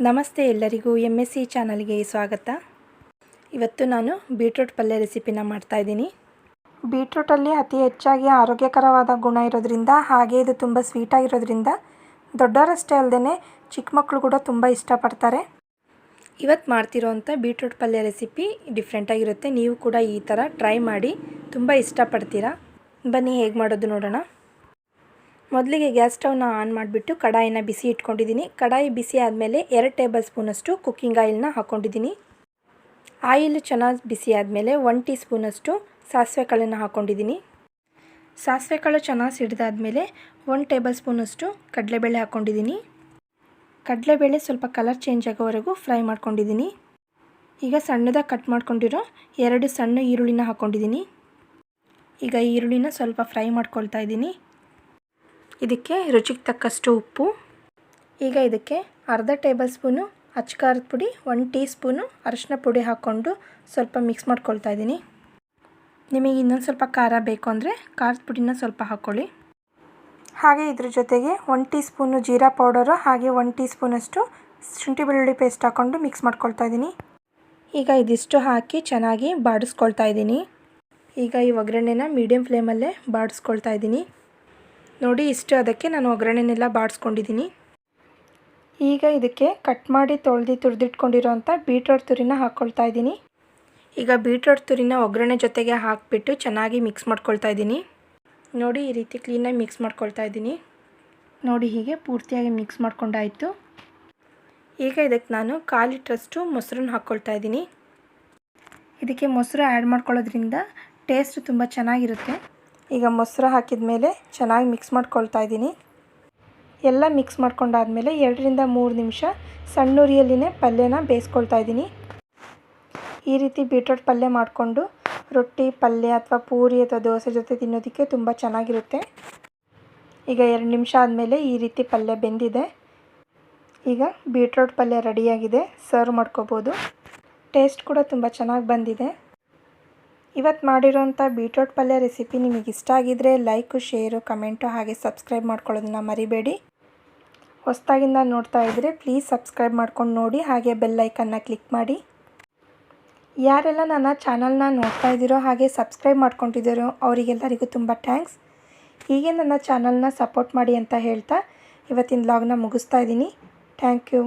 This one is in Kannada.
ನಮಸ್ತೆ ಎಲ್ಲರಿಗೂ ಎಂ ಎಸ್ ಸಿ ಚಾನಲ್ಗೆ ಸ್ವಾಗತ. ಇವತ್ತು ನಾನು ಬೀಟ್ರೂಟ್ ಪಲ್ಯ ರೆಸಿಪಿನ ಮಾಡ್ತಾಯಿದ್ದೀನಿ ಬೀಟ್ರೂಟಲ್ಲಿ ಅತಿ ಹೆಚ್ಚಾಗಿ ಆರೋಗ್ಯಕರವಾದ ಗುಣ ಇರೋದ್ರಿಂದ, ಹಾಗೆ ಇದು ತುಂಬ ಸ್ವೀಟಾಗಿರೋದ್ರಿಂದ ದೊಡ್ಡವರಷ್ಟೇ ಅಲ್ಲದೆ ಚಿಕ್ಕ ಮಕ್ಕಳು ಕೂಡ ತುಂಬ ಇಷ್ಟಪಡ್ತಾರೆ. ಇವತ್ತು ಮಾಡ್ತಿರೋವಂಥ ಬೀಟ್ರೂಟ್ ಪಲ್ಯ ರೆಸಿಪಿ ಡಿಫ್ರೆಂಟಾಗಿರುತ್ತೆ ನೀವು ಕೂಡ ಈ ಥರ ಟ್ರೈ ಮಾಡಿ ತುಂಬ ಇಷ್ಟಪಡ್ತೀರಾ? ಬನ್ನಿ ಹೇಗೆ ಮಾಡೋದು ನೋಡೋಣ. ಮೊದಲಿಗೆ ಗ್ಯಾಸ್ ಸ್ಟವ್ನ ಆನ್ ಮಾಡಿಬಿಟ್ಟು ಕಡಾಯಿನ ಬಿಸಿ ಇಟ್ಕೊಂಡಿದ್ದೀನಿ. ಕಡಾಯಿ ಬಿಸಿ ಆದಮೇಲೆ ಎರಡು ಟೇಬಲ್ ಸ್ಪೂನಷ್ಟು ಕುಕ್ಕಿಂಗ್ ಆಯಿಲ್ನ ಹಾಕ್ಕೊಂಡಿದ್ದೀನಿ ಆಯಿಲ್ ಚೆನ್ನಾಗಿ ಬಿಸಿ ಆದಮೇಲೆ ಒನ್ ಟೀ ಸ್ಪೂನಷ್ಟು ಸಾಸಿವೆ ಕಾಳನ್ನು ಹಾಕ್ಕೊಂಡಿದ್ದೀನಿ ಸಾಸಿವೆ ಕಾಳು ಚೆನ್ನಾಗಿ ಸಿಡಿದಾದ್ಮೇಲೆ ಒನ್ ಟೇಬಲ್ ಸ್ಪೂನಷ್ಟು ಕಡಲೆಬೇಳೆ ಹಾಕ್ಕೊಂಡಿದ್ದೀನಿ ಕಡಲೆಬೇಳೆ ಸ್ವಲ್ಪ ಕಲರ್ ಚೇಂಜ್ ಆಗೋವರೆಗೂ ಫ್ರೈ ಮಾಡ್ಕೊಂಡಿದ್ದೀನಿ. ಈಗ ಸಣ್ಣದಾಗಿ ಕಟ್ ಮಾಡ್ಕೊಂಡಿರೋ ಎರಡು ಸಣ್ಣ ಈರುಳ್ಳಿನ ಹಾಕ್ಕೊಂಡಿದ್ದೀನಿ ಈಗ ಈರುಳ್ಳಿನ ಸ್ವಲ್ಪ ಫ್ರೈ ಮಾಡ್ಕೊಳ್ತಾ ಇದ್ದೀನಿ. ಇದಕ್ಕೆ ರುಚಿಗೆ ತಕ್ಕಷ್ಟು ಉಪ್ಪು. ಈಗ ಇದಕ್ಕೆ ಅರ್ಧ ಟೇಬಲ್ ಸ್ಪೂನು ಅಚ್ಕಾರದ ಪುಡಿ, ಒಂದು ಟೀ ಸ್ಪೂನು ಅರಶಿನ ಪುಡಿ ಹಾಕ್ಕೊಂಡು ಸ್ವಲ್ಪ ಮಿಕ್ಸ್ ಮಾಡ್ಕೊಳ್ತಾ ಇದ್ದೀನಿ. ನಿಮಗೆ ಇನ್ನೊಂದು ಸ್ವಲ್ಪ ಖಾರ ಬೇಕು ಅಂದರೆ ಖಾರದ ಪುಡಿನ ಸ್ವಲ್ಪ ಹಾಕ್ಕೊಳ್ಳಿ ಹಾಗೆ ಇದ್ರ ಜೊತೆಗೆ one teaspoon jeera powder, ಹಾಗೆ ಒಂದು ಟೀ ಸ್ಪೂನಷ್ಟು ಶುಂಠಿ ಬೆಳ್ಳುಳ್ಳಿ ಪೇಸ್ಟ್ ಹಾಕ್ಕೊಂಡು ಮಿಕ್ಸ್ ಮಾಡ್ಕೊಳ್ತಾ ಇದ್ದೀನಿ. ಈಗ ಇದಿಷ್ಟು ಹಾಕಿ ಚೆನ್ನಾಗಿ ಬಾಡಿಸ್ಕೊಳ್ತಾ ಇದ್ದೀನಿ. ಈಗ ಈ ಒಗ್ಗರಣೆನ ಮೀಡಿಯಮ್ ಫ್ಲೇಮಲ್ಲೇ ಬಾಡಿಸ್ಕೊಳ್ತಾ ಇದ್ದೀನಿ. ನೋಡಿ, ಇಷ್ಟು ಅದಕ್ಕೆ ನಾನು ಒಗ್ಗರಣೆನೆಲ್ಲ ಬಾಡಿಸ್ಕೊಂಡಿದ್ದೀನಿ. ಈಗ ಇದಕ್ಕೆ ಕಟ್ ಮಾಡಿ ತೊಳೆದು ತುರಿದಿಟ್ಕೊಂಡಿರೋಂಥ ಬೀಟ್ರೋಟ್ ತುರಿನ ಹಾಕ್ಕೊಳ್ತಾ ಇದ್ದೀನಿ. ಈಗ ಬೀಟ್ರೋಟ್ ತುರಿನ ಒಗ್ಗರಣೆ ಜೊತೆಗೆ ಹಾಕಿಬಿಟ್ಟು ಚೆನ್ನಾಗಿ ಮಿಕ್ಸ್ ಮಾಡ್ಕೊಳ್ತಾ ಇದ್ದೀನಿ. ನೋಡಿ, ಈ ರೀತಿ ಕ್ಲೀನಾಗಿ ಮಿಕ್ಸ್ ಮಾಡ್ಕೊಳ್ತಾ ಇದ್ದೀನಿ. ನೋಡಿ, ಹೀಗೆ ಪೂರ್ತಿಯಾಗಿ ಮಿಕ್ಸ್ ಮಾಡ್ಕೊಂಡಾಯಿತು. ಈಗ ಇದಕ್ಕೆ ನಾನು ಕಾಲು ಲೀಟ್ರಷ್ಟು ಮೊಸರನ್ನ ಹಾಕ್ಕೊಳ್ತಾ ಇದ್ದೀನಿ. ಇದಕ್ಕೆ ಮೊಸರು ಆ್ಯಡ್ ಮಾಡ್ಕೊಳ್ಳೋದ್ರಿಂದ ಟೇಸ್ಟ್ ತುಂಬ ಚೆನ್ನಾಗಿರುತ್ತೆ. ಈಗ ಮೊಸರು ಹಾಕಿದ ಮೇಲೆ ಚೆನ್ನಾಗಿ ಮಿಕ್ಸ್ ಮಾಡ್ಕೊಳ್ತಾ ಇದ್ದೀನಿ. ಎಲ್ಲ ಮಿಕ್ಸ್ ಮಾಡ್ಕೊಂಡಾದಮೇಲೆ ಎರಡರಿಂದ ಮೂರು ನಿಮಿಷ ಸಣ್ಣ ಉರಿಯಲ್ಲಿನೇ ಪಲ್ಯನ ಬೇಯಿಸ್ಕೊಳ್ತಾ ಇದ್ದೀನಿ. ಈ ರೀತಿ ಬೀಟ್ರೋಟ್ ಪಲ್ಯ ಮಾಡಿಕೊಂಡು ರೊಟ್ಟಿ, ಪಲ್ಯ ಅಥವಾ ಪೂರಿ ಅಥವಾ ದೋಸೆ ಜೊತೆ ತಿನ್ನೋದಕ್ಕೆ ತುಂಬ ಚೆನ್ನಾಗಿರುತ್ತೆ. ಈಗ ಎರಡು ನಿಮಿಷ ಆದಮೇಲೆ ಈ ರೀತಿ ಪಲ್ಯ ಬೆಂದಿದೆ. ಈಗ ಬೀಟ್ರೋಟ್ ಪಲ್ಯ ರೆಡಿಯಾಗಿದೆ. ಸರ್ವ್ ಮಾಡ್ಕೋಬೋದು. ಟೇಸ್ಟ್ ಕೂಡ ತುಂಬ ಚೆನ್ನಾಗಿ ಬಂದಿದೆ. ಇವತ್ತು ಮಾಡಿರೋಂಥ ಬೀಟ್ರೋಟ್ ಪಲ್ಯ ರೆಸಿಪಿ ನಿಮಗೆ ಇಷ್ಟ ಆಗಿದ್ದರೆ ಲೈಕು, ಶೇರು, ಕಮೆಂಟು ಹಾಗೆ ಸಬ್ಸ್ಕ್ರೈಬ್ ಮಾಡ್ಕೊಳ್ಳೋದನ್ನ ಮರಿಬೇಡಿ. ಹೊಸ್ದಾಗಿಂದ ನೋಡ್ತಾ ಇದ್ದರೆ ಪ್ಲೀಸ್ ಸಬ್ಸ್ಕ್ರೈಬ್ ಮಾಡ್ಕೊಂಡು ನೋಡಿ, ಹಾಗೆ ಬೆಲ್ ಐಕನ್ನ ಕ್ಲಿಕ್ ಮಾಡಿ. ಯಾರೆಲ್ಲ ನನ್ನ ಚಾನಲ್ನ ನೋಡ್ತಾ ಇದ್ದೀರೋ ಹಾಗೆ ಸಬ್ಸ್ಕ್ರೈಬ್ ಮಾಡ್ಕೊಂಡಿದ್ದೀರೋ ಅವರಿಗೆಲ್ಲರಿಗೂ ತುಂಬ ಥ್ಯಾಂಕ್ಸ್. ಹೀಗೆ ನನ್ನ ಚಾನಲ್ನ ಸಪೋರ್ಟ್ ಮಾಡಿ ಅಂತ ಹೇಳ್ತಾ ಇವತ್ತಿನ ಲಾಗ್ನ ಮುಗಿಸ್ತಾ ಇದ್ದೀನಿ. Thank you.